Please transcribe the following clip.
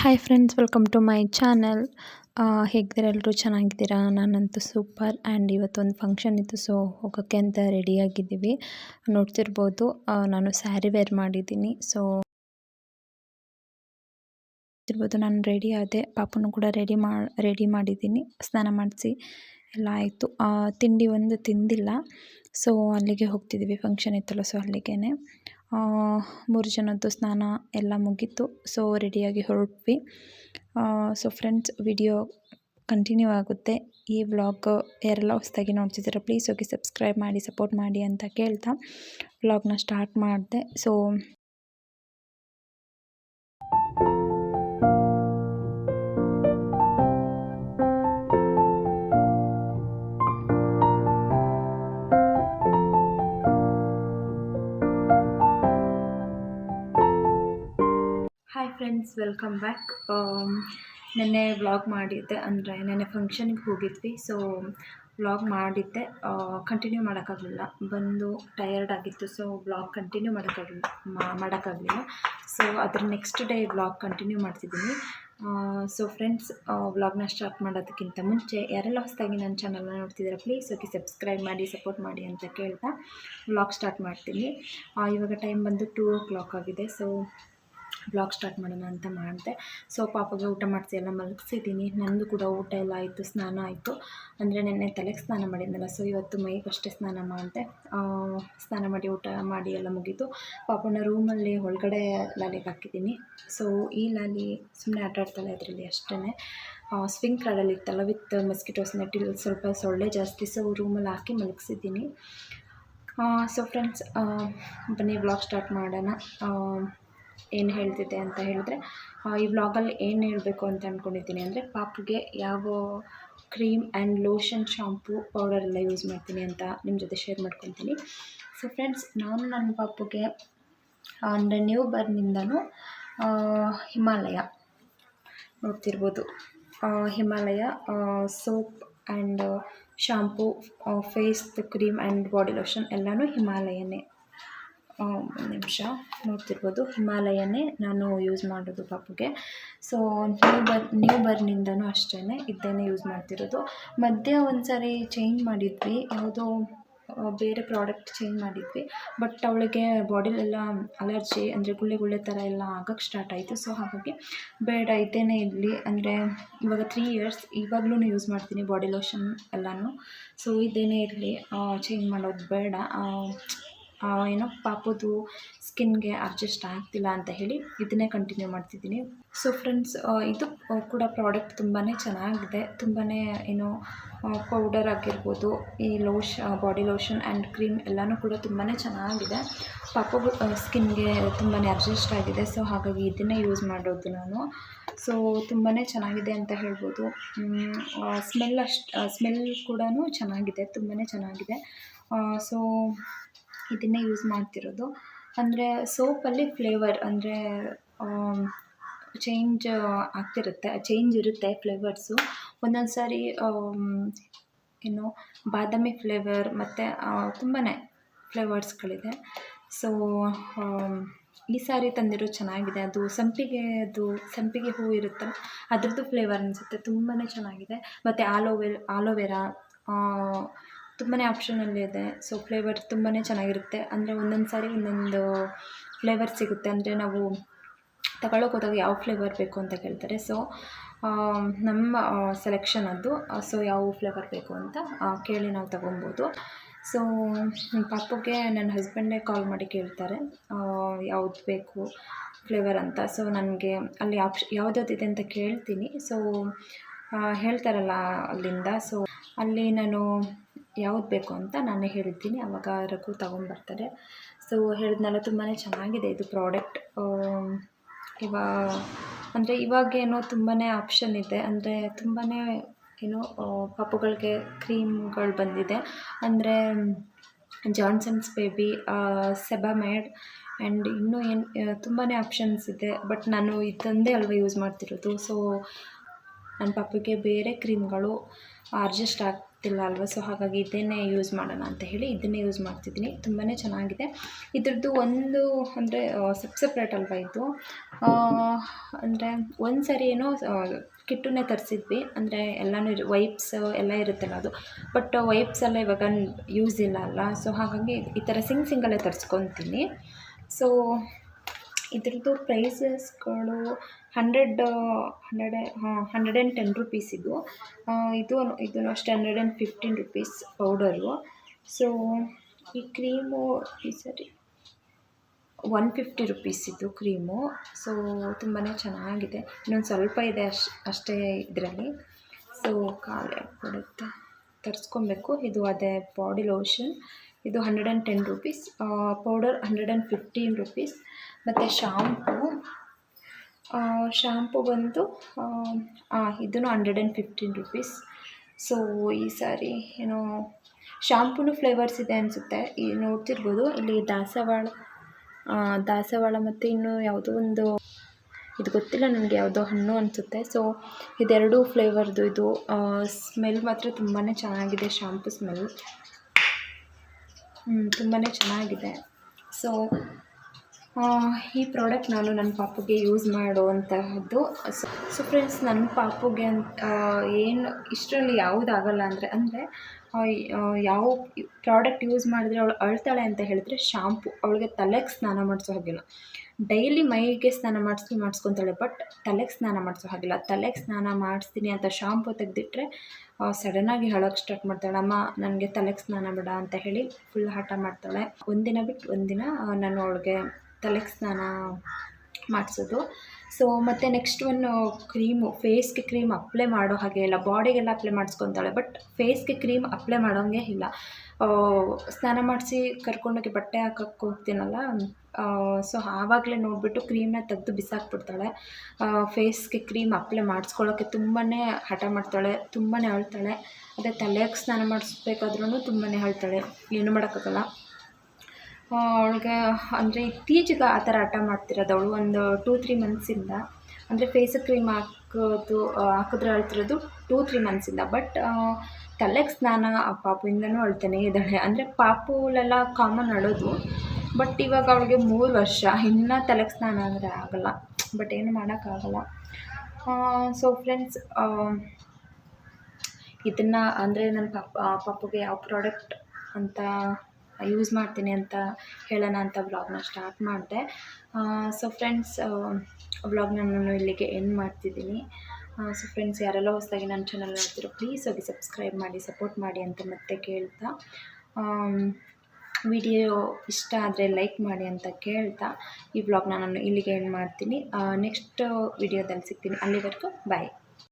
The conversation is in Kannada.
Hi friends welcome to my channel ಹೇಗಿದ್ದೀರಾ ಎಲ್ಲರೂ ಚೆನ್ನಾಗಿದ್ದೀರಾ? ನಾನಂತೂ ಸೂಪರ್ ಆ್ಯಂಡ್ ಇವತ್ತೊಂದು ಫಂಕ್ಷನ್ ಇತ್ತು ಸೊ ಹೋಗೋಕ್ಕೆ ಅಂತ ರೆಡಿಯಾಗಿದ್ದೀವಿ ನೋಡ್ತಿರ್ಬೋದು ನಾನು ಸ್ಯಾರಿ ವೇರ್ ಮಾಡಿದ್ದೀನಿ ಸೊ ಇರ್ಬೋದು ನಾನು ರೆಡಿ ಆದೆ. ಪಾಪನೂ ಕೂಡ ರೆಡಿ ಮಾ ರೆಡಿ ಮಾಡಿದ್ದೀನಿ. ಸ್ನಾನ ಮಾಡಿಸಿ ಎಲ್ಲ ಆಯಿತು. ತಿಂಡಿ ಒಂದು ತಿಂದಿಲ್ಲ ಸೊ ಅಲ್ಲಿಗೆ ಹೋಗ್ತಿದ್ದೀವಿ ಫಂಕ್ಷನ್ ಇತ್ತಲ್ಲ ಸೊ ಅಲ್ಲಿಗೆ ಮೂರು ಜನದ್ದು ಸ್ನಾನ ಎಲ್ಲ ಮುಗೀತು. ಸೊ ರೆಡಿಯಾಗಿ ಹೊರಟ್ವಿ. ಸೊ ಫ್ರೆಂಡ್ಸ್ ವಿಡಿಯೋ ಕಂಟಿನ್ಯೂ ಆಗುತ್ತೆ. ಈ ವ್ಲಾಗ್ ಯಾರೆಲ್ಲ ಹೊಸದಾಗಿ ನೋಡ್ತಿದ್ದೀರಾ ಪ್ಲೀಸ್ ಹೋಗಿ ಸಬ್ಸ್ಕ್ರೈಬ್ ಮಾಡಿ ಸಪೋರ್ಟ್ ಮಾಡಿ ಅಂತ ಕೇಳ್ತಾ ವ್ಲಾಗ್ನ ಸ್ಟಾರ್ಟ್ ಮಾಡಿದೆ. ಸೊ ಫ್ರೆಂಡ್ಸ್ ವೆಲ್ಕಮ್ ಬ್ಯಾಕ್ ನೆನ್ನೆ ವ್ಲಾಗ್ ಮಾಡಿದ್ದೆ ಅಂದರೆ ನೆನ್ನೆ ಫಂಕ್ಷನ್ಗೆ ಹೋಗಿದ್ವಿ. ಸೊ ವ್ಲಾಗ್ ಮಾಡಿದ್ದೆ. ಕಂಟಿನ್ಯೂ ಮಾಡೋಕ್ಕಾಗಲಿಲ್ಲ. ಬಂದು ಟಯರ್ಡ್ ಆಗಿತ್ತು. ಸೊ ವ್ಲಾಗ್ ಕಂಟಿನ್ಯೂ ಮಾಡೋಕ್ಕಾಗಲಿಲ್ಲ. ಮಾಡೋಕ್ಕಾಗಲಿಲ್ಲ. ಸೊ ಅದ್ರ ನೆಕ್ಸ್ಟ್ ಡೇ ವ್ಲಾಗ್ ಕಂಟಿನ್ಯೂ ಮಾಡ್ತಿದ್ದೀನಿ. ಸೊ ಫ್ರೆಂಡ್ಸ್ ವ್ಲಾಗ್ನ ಸ್ಟಾರ್ಟ್ ಮಾಡೋದಕ್ಕಿಂತ ಮುಂಚೆ ಯಾರೆಲ್ಲ ಹೊಸದಾಗಿ ನನ್ನ ಚಾನಲ್ನ ನೋಡ್ತಿದ್ದಾರೆ ಪ್ಲೀಸ್ ಓಕೆ ಸಬ್ಸ್ಕ್ರೈಬ್ ಮಾಡಿ ಸಪೋರ್ಟ್ ಮಾಡಿ ಅಂತ ಕೇಳ್ತಾ ವ್ಲಾಗ್ ಸ್ಟಾರ್ಟ್ ಮಾಡ್ತೀನಿ. ಇವಾಗ ಟೈಮ್ ಬಂದು ಟೂ ಓ ಕ್ಲಾಕ್ ಆಗಿದೆ. ಸೊ ಬ್ಲಾಗ್ ಸ್ಟಾರ್ಟ್ ಮಾಡೋಣ ಅಂತ ಮಾಡಿದೆ. ಸೊ ಪಾಪಗೆ ಊಟ ಮಾಡಿಸಿ ಎಲ್ಲ ಮಲಗಿಸಿದ್ದೀನಿ. ನಂದು ಕೂಡ ಊಟ ಎಲ್ಲ ಆಯಿತು, ಸ್ನಾನ ಆಯಿತು. ಅಂದರೆ ನೆನ್ನೆ ತಲೆಗೆ ಸ್ನಾನ ಮಾಡಿದ್ನಲ್ಲ ಸೊ ಇವತ್ತು ಮೈಗಷ್ಟೇ ಸ್ನಾನ ಮಾಡಿದೆ. ಸ್ನಾನ ಮಾಡಿ ಊಟ ಮಾಡಿ ಎಲ್ಲ ಮುಗೀತು. ಪಾಪನ ರೂಮಲ್ಲಿ ಒಳಗಡೆ ಲಾಲಿಗೆ ಹಾಕಿದ್ದೀನಿ. ಸೊ ಈ ಲಾಲಿ ಸುಮ್ಮನೆ ಆಟ ಆಡ್ತಾಳೆ ಅದರಲ್ಲಿ ಅಷ್ಟೇ ಸ್ವಿಂಗ್ ಕಾರ್ಡಲ್ಲಿ ಇತ್ತಲ್ಲ, ವಿತ್ ಮಸ್ಕಿಟೋಸ್ ನೆಟ್ಟಿಲ್ ಸ್ವಲ್ಪ ಸೊಳ್ಳೆ ಜಾಸ್ತಿ ಸೊ ರೂಮಲ್ಲಿ ಹಾಕಿ ಮಲಗಿಸಿದ್ದೀನಿ. ಸೊ ಫ್ರೆಂಡ್ಸ್ ಬನ್ನಿ ಬ್ಲಾಗ್ ಸ್ಟಾರ್ಟ್ ಮಾಡೋಣ. ಏನು ಹೇಳ್ತಿದ್ದೆ ಅಂತ ಹೇಳಿದ್ರೆ ಈ ವ್ಲಾಗಲ್ಲಿ ಏನು ಹೇಳಬೇಕು ಅಂತ ಅಂದ್ಕೊಂಡಿದ್ದೀನಿ ಅಂದರೆ, ಪಾಪುಗೆ ಯಾವ cream and lotion shampoo powder ಎಲ್ಲ ಯೂಸ್ ಮಾಡ್ತೀನಿ ಅಂತ ನಿಮ್ಮ ಜೊತೆ ಶೇರ್ ಮಾಡ್ಕೊತೀನಿ. ಸೊ ಫ್ರೆಂಡ್ಸ್ ನಾನು ನನ್ನ ಪಾಪುಗೆ ಅಂದರೆ ನ್ಯೂ ಬರ್ನಿಂದನೂ ಹಿಮಾಲಯ ನೋಡ್ತಿರ್ಬೋದು. Himalaya soap and shampoo face cream and body lotion ಎಲ್ಲನೂ ಹಿಮಾಲಯನೇ. ನಿಮಿಷ ನೋಡ್ತಿರ್ಬೋದು. ಹಿಮಾಲಯನೇ ನಾನು ಯೂಸ್ ಮಾಡೋದು ಪಾಪುಗೆ ಸೊ ನ್ಯೂ ಬರ್ ನ್ಯೂ ಬರ್ನಿಂದನೂ ಅಷ್ಟೇ ಇದ್ದೇನೆ ಯೂಸ್ ಮಾಡ್ತಿರೋದು. ಮಧ್ಯೆ ಒಂದು ಸಾರಿ ಚೇಂಜ್ ಮಾಡಿದ್ವಿ. ಯಾವುದೋ ಬೇರೆ ಪ್ರಾಡಕ್ಟ್ ಚೇಂಜ್ ಮಾಡಿದ್ವಿ. ಬಟ್ ಅವಳಿಗೆ ಬಾಡಿಲೆಲ್ಲ ಅಲರ್ಜಿ ಅಂದರೆ ಗುಳ್ಳೆ ಗುಳ್ಳೆ ಥರ ಎಲ್ಲ ಆಗೋಕ್ಕೆ ಸ್ಟಾರ್ಟ್ ಆಯಿತು. ಸೊ ಹಾಗಾಗಿ ಬೇಡ ಇದೇನೇ ಇರಲಿ ಅಂದರೆ ಇವಾಗ ತ್ರೀ ಇಯರ್ಸ್ ಇವಾಗಲೂ ಯೂಸ್ ಮಾಡ್ತೀನಿ ಬಾಡಿ ಲೋಷನ್ ಎಲ್ಲನೂ. ಸೊ ಇದೇನೇ ಇರಲಿ ಚೇಂಜ್ ಮಾಡೋದು ಬೇಡ. ಏನೋ ಪಾಪುದು ಸ್ಕಿನ್ಗೆ ಅಡ್ಜಸ್ಟ್ ಆಗ್ತಿಲ್ಲ ಅಂತ ಹೇಳಿ ಇದನ್ನೇ ಕಂಟಿನ್ಯೂ ಮಾಡ್ತಿದ್ದೀನಿ. ಸೊ ಫ್ರೆಂಡ್ಸ್ ಇದು ಕೂಡ ಪ್ರಾಡಕ್ಟ್ ತುಂಬಾ ಚೆನ್ನಾಗಿದೆ. ತುಂಬಾ ಏನೋ ಪೌಡರ್ ಆಗಿರ್ಬೋದು, ಈ ಲೋಶ ಬಾಡಿ ಲೋಷನ್ ಆ್ಯಂಡ್ ಕ್ರೀಮ್ ಎಲ್ಲನೂ ಕೂಡ ತುಂಬಾ ಚೆನ್ನಾಗಿದೆ. ಪಾಪು ಸ್ಕಿನ್ಗೆ ತುಂಬಾ ಅಡ್ಜಸ್ಟ್ ಆಗಿದೆ. ಸೊ ಹಾಗಾಗಿ ಇದನ್ನೇ ಯೂಸ್ ಮಾಡೋದು ನಾನು. ಸೊ ತುಂಬಾ ಚೆನ್ನಾಗಿದೆ ಅಂತ ಹೇಳ್ಬೋದು. ಸ್ಮೆಲ್ ಅಷ್ಟು ಸ್ಮೆಲ್ ಕೂಡ ಚೆನ್ನಾಗಿದೆ. ತುಂಬಾ ಚೆನ್ನಾಗಿದೆ. ಸೊ ಇದನ್ನೇ ಯೂಸ್ ಮಾಡ್ತಿರೋದು. ಅಂದರೆ ಸೋಪಲ್ಲಿ ಫ್ಲೇವರ್ ಅಂದರೆ ಚೇಂಜ್ ಆಗ್ತಿರುತ್ತೆ ಚೇಂಜ್ ಇರುತ್ತೆ ಫ್ಲೇವರ್ಸು ಒಂದೊಂದು ಸಾರಿ ಏನು, ಬಾದಾಮಿ ಫ್ಲೇವರ್ ಮತ್ತು ತುಂಬಾ ಫ್ಲೇವರ್ಸ್ಗಳಿದೆ ಸೊ ಈ ಸಾರಿ ತಂದಿರೋ ಚೆನ್ನಾಗಿದೆ. ಅದು ಸಂಪಿಗೆ ಅದು ಸಂಪಿಗೆ ಹೂ ಇರುತ್ತಲ್ಲ, ಅದ್ರದ್ದು ಫ್ಲೇವರ್ ಅನಿಸುತ್ತೆ. ತುಂಬಾ ಚೆನ್ನಾಗಿದೆ. ಮತ್ತು ಆಲೋವೆ ಆಲೋವೆರಾ ತುಂಬಾ ಆಪ್ಷನಲ್ಲಿದೆ ಸೊ ಫ್ಲೇವರ್ ತುಂಬಾ ಚೆನ್ನಾಗಿರುತ್ತೆ. ಅಂದರೆ ಒಂದೊಂದು ಸಾರಿ ಒಂದೊಂದು ಫ್ಲೇವರ್ ಸಿಗುತ್ತೆ. ಅಂದರೆ ನಾವು ತಗೊಳ್ಳೋಕೆ ಹೋದಾಗ ಯಾವ ಫ್ಲೇವರ್ ಬೇಕು ಅಂತ ಕೇಳ್ತಾರೆ. ಸೊ ನಮ್ಮ ಸೆಲೆಕ್ಷನ್ ಅದು. ಸೊ ಯಾವ ಫ್ಲೇವರ್ ಬೇಕು ಅಂತ ಕೇಳಿ ನಾವು ತಗೊಬೋದು ಸೊ ಪಾಪುಗೆ ನನ್ನ ಹಸ್ಬೆಂಡೇ ಕಾಲ್ ಮಾಡಿ ಕೇಳ್ತಾರೆ. ಯಾವ್ದು ಬೇಕು ಫ್ಲೇವರ್ ಅಂತ. ಸೊ ನನಗೆ ಅಲ್ಲಿ ಆಪ್ಷ ಯಾವುದ್ಯಾವ್ದಿದೆ ಅಂತ ಕೇಳ್ತೀನಿ. ಸೊ ಹೇಳ್ತಾರಲ್ಲ ಅಲ್ಲಿಂದ. ಸೊ ಅಲ್ಲಿ ನಾನು ಯಾವ್ದು ಬೇಕು ಅಂತ ನಾನು ಹೇಳ್ತೀನಿ ಆವಾಗ ರಘು ತೊಗೊಂಡ್ಬರ್ತಾರೆ ಸೊ ಹೇಳಿದ್ನಲ್ಲ ತುಂಬಾ ಚೆನ್ನಾಗಿದೆ ಇದು ಪ್ರಾಡಕ್ಟ್ ಇವಾಗ ಅಂದರೆ ಇವಾಗೇನೋ ತುಂಬಾ ಆಪ್ಷನ್ ಇದೆ. ಅಂದರೆ ತುಂಬಾ ಏನು ಪಾಪುಗಳಿಗೆ ಕ್ರೀಮ್ಗಳು ಬಂದಿದೆ. ಅಂದರೆ ಜಾನ್ಸನ್ಸ್ ಬೇಬಿ ಸೆಬಾಮೇಡ್ ಆ್ಯಂಡ್ ಇನ್ನೂ ಏನು ತುಂಬಾ ಆಪ್ಷನ್ಸ್ ಇದೆ. ಬಟ್ ನಾನು ಇದೊಂದೇ ಅಲ್ವಾ ಯೂಸ್ ಮಾಡ್ತಿರೋದು. ಸೊ ನನ್ನ ಪಾಪುಗೆ ಬೇರೆ ಕ್ರೀಮ್ಗಳು ಅಡ್ಜಸ್ಟ್ ಆಗ್ ಆಗ್ತಿಲ್ಲ ಅಲ್ವಾ? ಸೊ ಹಾಗಾಗಿ ಇದನ್ನೇ ಯೂಸ್ ಮಾಡೋಣ ಅಂತ ಹೇಳಿ ಇದನ್ನೇ ಯೂಸ್ ಮಾಡ್ತಿದ್ದೀನಿ. ತುಂಬಾ ಚೆನ್ನಾಗಿದೆ. ಇದ್ರದ್ದು ಒಂದು ಅಂದರೆ ಸಪ್ ಸಪ್ರೇಟ್ ಅಲ್ವಾ ಇದು? ಅಂದರೆ ಒಂದು ಸರಿ ಏನೋ ಕಿಟ್ಟನ್ನೇ ತರಿಸಿದ್ವಿ. ಅಂದರೆ ಎಲ್ಲನೂ ವೈಪ್ಸ್ ಎಲ್ಲ ಇರುತ್ತಲ್ಲ ಅದು. ಬಟ್ ವೈಪ್ಸ್ ಎಲ್ಲ ಇವಾಗ ಯೂಸ್ ಇಲ್ಲ ಅಲ್ಲ. ಸೊ ಹಾಗಾಗಿ ಈ ಥರ ಸಿಂಗ್ ಸಿಂಗಲ್ಲೇ ತರಿಸ್ಕೊತೀನಿ. ಸೊ ಇದ್ರದ್ದು ಪ್ರೈಸಸ್ಗಳು ಹಂಡ್ರೆಡ್ ಹಂಡ್ರೆಡ್ ಹಾಂ ಹಂಡ್ರೆಡ್ ಆ್ಯಂಡ್ ಟೆನ್ ರುಪೀಸ್ ಇದು. ಇದು ಇದೂ ಅಷ್ಟೇ hundred and fifteen rupees powder so ಈ ಕ್ರೀಮು ಈ ಸರಿ ಒನ್ ಫಿಫ್ಟಿ ರುಪೀಸ್ ಇದು ಕ್ರೀಮು ಸೊ ತುಂಬಾ ಚೆನ್ನಾಗಿದೆ. ಇನ್ನೊಂದು ಸ್ವಲ್ಪ ಇದೆ ಅಶ್ ಅಷ್ಟೇ ಇದರಲ್ಲಿ. ಸೊ ಖಾಲಿ ಆಗ್ಬಿಡುತ್ತೆ. ತರಿಸ್ಕೊಬೇಕು. ಇದು ಅದೇ ಬಾಡಿ ಲೋಷನ್ ಇದು hundred and ten rupees powder hundred and fifteen rupees ಮತ್ತು ಶಾಂಪು ಶಾಂಪು ಬಂದು ಇದೂ hundred and fifteen rupees so ಈ ಸಾರಿ, ಏನೋ ಶಾಂಪೂನು ಫ್ಲೇವರ್ಸ್ ಇದೆ ಅನಿಸುತ್ತೆ. ಈ ನೋಡ್ತಿರ್ಬೋದು, ಇಲ್ಲಿ ದಾಸವಾಳ ದಾಸವಾಳ ಮತ್ತು ಇನ್ನೂ ಯಾವುದೋ ಒಂದು, ಇದು ಗೊತ್ತಿಲ್ಲ ನನಗೆ ಯಾವುದೋ ಹಣ್ಣು ಅನಿಸುತ್ತೆ. ಸೊ ಇದೆರಡು ಫ್ಲೇವರ್ದು ಇದು. ಸ್ಮೆಲ್ ಮಾತ್ರ ತುಂಬಾ ಚೆನ್ನಾಗಿದೆ ಶಾಂಪು ಸ್ಮೆಲ್ ತುಂಬಾ ಚೆನ್ನಾಗಿದೆ. ಸೊ ಈ ಪ್ರಾಡಕ್ಟ್ ನಾನು ನನ್ನ ಪಾಪುಗೆ ಯೂಸ್ ಮಾಡುವಂತಹದ್ದು. ಸೊ ಫ್ರೆಂಡ್ಸ್ ನನ್ನ ಪಾಪುಗೆ ಅಂತ ಏನು, ಇಷ್ಟರಲ್ಲಿ ಯಾವುದಾಗಲ್ಲ ಅಂದರೆ ಅಂದರೆ ಯಾವ ಪ್ರಾಡಕ್ಟ್ ಯೂಸ್ ಮಾಡಿದ್ರೆ ಅವಳು ಅಳ್ತಾಳೆ ಅಂತ ಹೇಳಿದ್ರೆ ಶಾಂಪು. ಅವಳಿಗೆ ತಲೆಗೆ ಸ್ನಾನ ಮಾಡಿಸೋ ಹಾಗಿಲ್ಲ. ಡೈಲಿ ಮೈಗೆ ಸ್ನಾನ ಮಾಡಿಸಿ ಮಾಡಿಸ್ಕೊತಾಳೆ, ಬಟ್ ತಲೆಗೆ ಸ್ನಾನ ಮಾಡಿಸೋ ಹಾಗಿಲ್ಲ. ತಲೆಗೆ ಸ್ನಾನ ಮಾಡಿಸ್ತೀನಿ ಅಂತ ಶಾಂಪು ತೆಗೆದಿಟ್ರೆ ಸಡನ್ನಾಗಿ ಹೇಳೋಕ್ಕೆ ಸ್ಟಾರ್ಟ್ ಮಾಡ್ತಾಳೆ. ಅಮ್ಮ, ನನಗೆ ತಲೆಗೆ ಸ್ನಾನ ಬೇಡ ಅಂತ ಹೇಳಿ ಫುಲ್ ಹಠ ಮಾಡ್ತಾಳೆ. ಒಂದಿನ ಬಿಟ್ಟು ಒಂದಿನ ನಾನು ಅವಳಿಗೆ ತಲೆಗೆ ಸ್ನಾನ ಮಾಡಿಸೋದು. ಸೊ ಮತ್ತು ನೆಕ್ಸ್ಟ್ ಒನ್ ಕ್ರೀಮು ಫೇಸ್ಗೆ ಕ್ರೀಮ್ ಅಪ್ಲೈ ಮಾಡೋ ಹಾಗೆ ಇಲ್ಲ. ಬಾಡಿಗೆಲ್ಲ ಅಪ್ಲೈ ಮಾಡಿಸ್ಕೊತಾಳೆ ಬಟ್ ಫೇಸ್ಗೆ ಕ್ರೀಮ್ ಅಪ್ಲೈ ಮಾಡೋಂಗೆ ಇಲ್ಲ. ಸ್ನಾನ ಮಾಡಿಸಿ ಕರ್ಕೊಂಡೋಗಿ ಬಟ್ಟೆ ಹಾಕಕ್ಕೆ ಹೋಗ್ತೀನಲ್ಲ ಸೊ ಆವಾಗಲೇ ನೋಡಿಬಿಟ್ಟು ಕ್ರೀಮ್ನ ತೆಗೆದು ಬಿಸಾಕ್ಬಿಡ್ತಾಳೆ. ಫೇಸ್ಗೆ ಕ್ರೀಮ್ ಅಪ್ಲೈ ಮಾಡಿಸ್ಕೊಳ್ಳೋಕ್ಕೆ ತುಂಬಾ ಹಠ ಮಾಡ್ತಾಳೆ ತುಂಬಾ ಅಳ್ತಾಳೆ. ಅದೇ ತಲೆಗೆ ಸ್ನಾನ ಮಾಡಿಸ್ಬೇಕಾದ್ರೂ ತುಂಬಾ ಅಳ್ತಾಳೆ. ಏನು ಮಾಡೋಕ್ಕಾಗಲ್ಲ. ಅವಳಿಗೆ ಅಂದರೆ ಇತ್ತೀಚೆಗೆ ಆ ಥರ ಹಠ ಮಾಡ್ತಿರೋದು ಅವಳು ಒಂದು ಟೂ ತ್ರೀ ಮಂತ್ಸಿಂದ ಅಂದರೆ ಫೇಸ್ ಕ್ರೀಮ್ ಹಾಕೋದು ಹಾಕಿದ್ರೆ ಅಳ್ತಿರೋದು ಟೂ ತ್ರೀ ಮಂತ್ಸಿಂದ ಬಟ್ ತಲೆಗೆ ಸ್ನಾನ, ಆ ಪಾಪುಯಿಂದನೂ ಅಳ್ತಾನೆ ಇದ್ದಾಳೆ. ಅಂದರೆ ಪಾಪುಲೆಲ್ಲ ಕಾಮನ್ ಅಳೋದು. ಬಟ್ ಇವಾಗ ಅವಳಿಗೆ ಮೂರು ವರ್ಷ. ಇನ್ನೂ ತಲೆಗೆ ಸ್ನಾನ ಅಂದರೆ ಆಗಲ್ಲ. ಬಟ್ ಏನು ಮಾಡೋಕ್ಕಾಗಲ್ಲ ಸೊ ಫ್ರೆಂಡ್ಸ್ ಇದನ್ನು ಅಂದರೆ ನನ್ನ ಪಾಪ ಪಾಪುಗೆ ಯಾವ ಪ್ರಾಡಕ್ಟ್ ಅಂತ ಯೂಸ್ ಮಾಡ್ತೀನಿ ಅಂತ ಹೇಳೋಣ ಅಂತ ವ್ಲಾಗ್ನ ಸ್ಟಾರ್ಟ್ ಮಾಡಿದೆ. ಸೊ ಫ್ರೆಂಡ್ಸ್ ವ್ಲಾಗ್ನ ನಾನು ಇಲ್ಲಿಗೆ ಎಂಡ್ ಮಾಡ್ತಿದ್ದೀನಿ. ಸೊ ಫ್ರೆಂಡ್ಸ್ ಯಾರೆಲ್ಲ ಹೊಸದಾಗಿ ನನ್ನ ಚಾನಲ್ ನೋಡ್ತಿರೋ ಪ್ಲೀಸ್ ಹೋಗಿ ಸಬ್ಸ್ಕ್ರೈಬ್ ಮಾಡಿ ಸಪೋರ್ಟ್ ಮಾಡಿ ಅಂತ ಮತ್ತೆ ಕೇಳ್ತಾ. ವಿಡಿಯೋ ಇಷ್ಟ ಆದರೆ ಲೈಕ್ ಮಾಡಿ ಅಂತ ಕೇಳ್ತಾ. ಈ ವ್ಲಾಗ್ನ ನಾನು ಇಲ್ಲಿಗೆ ಎಂಡ್ ಮಾಡ್ತೀನಿ. ನೆಕ್ಸ್ಟ್ ವಿಡಿಯೋದಲ್ಲಿ ಸಿಗ್ತೀನಿ. ಅಲ್ಲಿವರೆಗೂ ಬಾಯ್